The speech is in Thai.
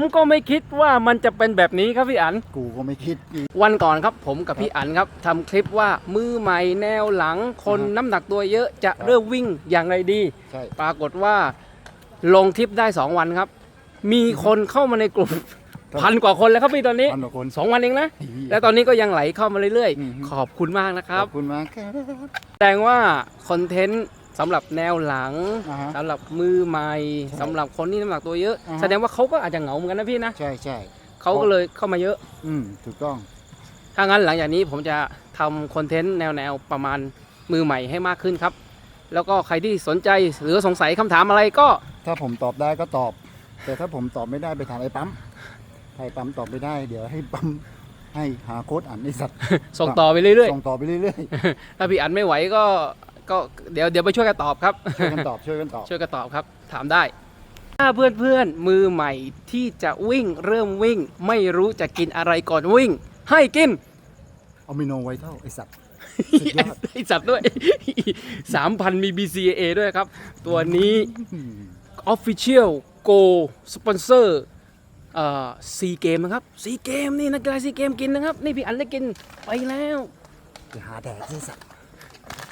ผมก็ไม่คิดว่ามันจะเป็นแบบนี้ครับพี่อัน กูก็ไม่คิดอีก วันก่อนครับผมกับพี่อันครับทำคลิปว่ามือใหม่แนวหลังคนอ่าฮะน้ำหนักตัวเยอะจะครับเริ่มวิ่งอย่างไรดี ใช่ ปรากฏว่าลงทริปได้ 2 วันครับ มีคนเข้ามาในกลุ่มพันกว่าคนแล้วครับพี่ตอนนี้พันกว่าคน2วันเองนะ ไอ้เหี้ยและตอนนี้ก็ยังไหลเข้ามาเรื่อยอือฮึ ๆ ขอบคุณมากนะคขรับอบคุณมากครับ แสดงว่าคอนเทนต์ สำหรับแนวหลังอ่าฮะสำหรับมือใหม่ใช่สำหรับคนที่น้ำหนักตัวเยอะ อ่าฮะ แสดงว่าเขาก็อาจจะเหงาเหมือนกันนะพี่นะใช่ใช่ เขาก็เลยเข้ามาเยอะ อืม ถูกต้อง ถ้างั้นหลังจากนี้ผมจะทำคอนเทนต์แนวๆประมาณมือใหม่ให้มากขึ้นครับ แล้วก็ใครที่สนใจหรือสงสัยคำถามอะไรก็ ถ้าผมตอบได้ก็ตอบ แต่ถ้าผมตอบไม่ได้ไปถามไอ้ปั๊มถ้าไอ้ปั๊มตอบไม่ได้ เดี๋ยวให้ปั๊มให้หาโค้ดอ่านไอ้สัตว์ ส่งต่อไปเรื่อยส่งต่อไปเรื่อยๆถ้าพี่อันไม่ไหวก็ ก็เดี๋ยวเดี๋ยวไปช่วยกันตอบครับๆช่วยกันตอบช่วยกันตอบช่วยกันตอบครับ ถามได้ ถ้าเพื่อนๆมือใหม่ที่จะวิ่งเริ่มวิ่ง ไม่รู้จะกินอะไรก่อนวิ่ง ให้กินเอามิโนไวท์เท่าไอ้สัตว์สุดยอดไอสัตว์ด้วย3,000มี BCAA ด้วยครับ ตัวนี้อืม Official Go Sponsor เอ่อซีเกมนะครับซีเกมนี่นักกีฬาซีเกมกินนะครับ นี่พี่อันได้กินไปแล้วจะหาแดดไอ้สัตว์